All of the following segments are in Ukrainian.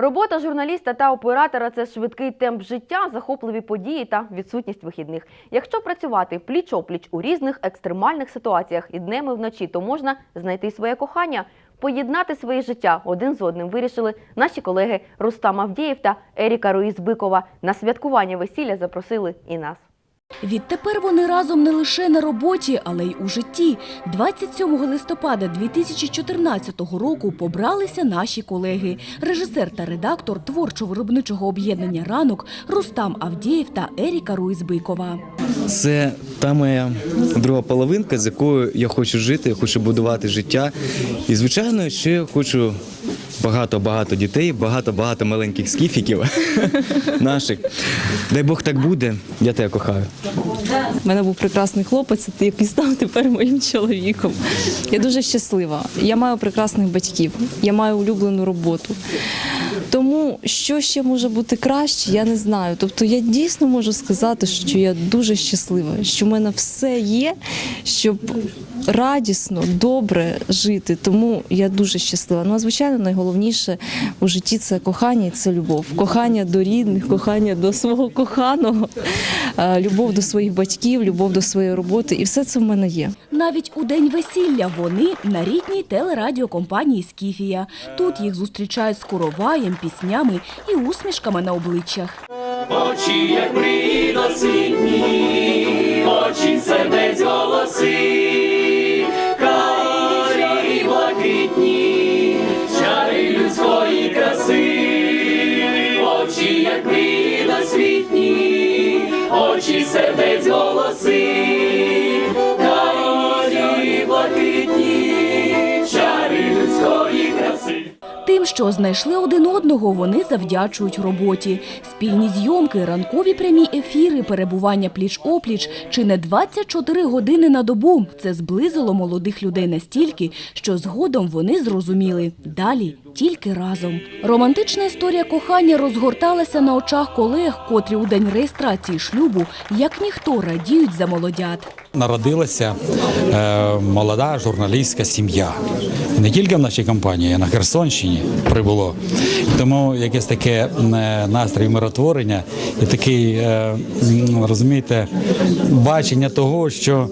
Робота журналіста та оператора це швидкий темп життя, захопливі події та відсутність вихідних. Якщо працювати пліч-опліч у різних екстремальних ситуаціях і днем і вночі, то можна знайти своє кохання. Поєднати своє життя один з одним вирішили наші колеги Рустам Авдієв та Еріка Руїз-Бикова. На святкування весілля запросили і нас. Відтепер вони разом не лише на роботі, але й у житті. 27 листопада 2014 року побралися наші колеги. Режисер та редактор творчо-виробничого об'єднання Ранок Рустам Авдієв та Еріка Руїзбикова. Це та моя друга половинка, з якою я хочу жити, я хочу будувати життя. І, звичайно, ще хочу багато-багато дітей, багато-багато маленьких скіфіків наших. Дай Бог так буде, я тебе кохаю. У мене був прекрасний хлопець, який став тепер моїм чоловіком. Я дуже щаслива. Я маю прекрасних батьків, я маю улюблену роботу. Тому що ще може бути краще, я не знаю. Тобто я дійсно можу сказати, що я дуже щаслива, що в мене все є, щоб радісно, добре жити. Тому я дуже щаслива. Ну, а звичайно, найголовніше у житті це кохання і це любов. Кохання до рідних, кохання до свого коханого, любов до своїх батьків, любов до своєї роботи. І все це в мене є. Навіть у день весілля вони на рідній телерадіокомпанії Скіфія. Тут їх зустрічають з короваєм, піснями і усмішками на обличчях. Очі, як мрії досвітні, очі сердець голоси, сердець голоси, карі і блакитні, Тим, що знайшли один одного, вони завдячують роботі. Спільні зйомки, ранкові прямі ефіри, перебування пліч-опліч чи не 24 години на добу. Це зблизило молодих людей настільки, що згодом вони зрозуміли далі тільки разом. Романтична історія кохання розгорталася на очах колег, котрі у день реєстрації шлюбу як ніхто радіють за молодят. Народилася е, молода журналістська сім'я. Не тільки в нашій компанії, а на Херсонщині прибуло. Тому якесь таке е, настрій миротворення і такий, е, розумієте, бачення того, що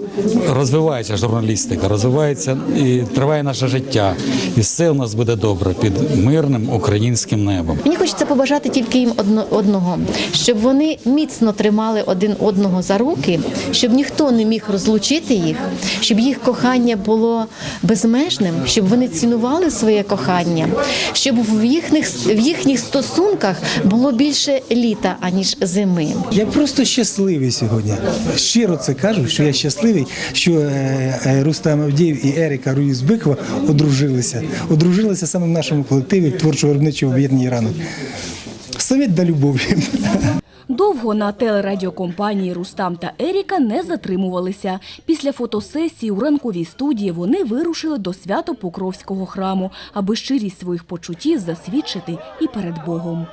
розвивається журналістика, розвивається і триває наше життя. І все у нас буде добре під мирним українським небом. Мені хочеться побажати тільки їм одно, одного, щоб вони міцно тримали один одного за руки, щоб ніхто не міг розлучити їх, щоб їх кохання було безмежним, щоб вони цінували своє кохання, щоб в їхніх в їхніх стосунках було більше літа аніж зими. Я просто щасливий сьогодні. Щиро це кажу, що я щасливий, що е, е, Рустам Авдіїв і Еріка Руїзбикова одружилися. Одружилися саме в нашому колективі творчо-виробничого об'єднання ранок. Совет до любові. Довго на телерадіокомпанії Рустам та Еріка не затримувалися. Після фотосесії у ранковій студії вони вирушили до Свято-Покровського храму, аби щирість своїх почуттів засвідчити і перед Богом.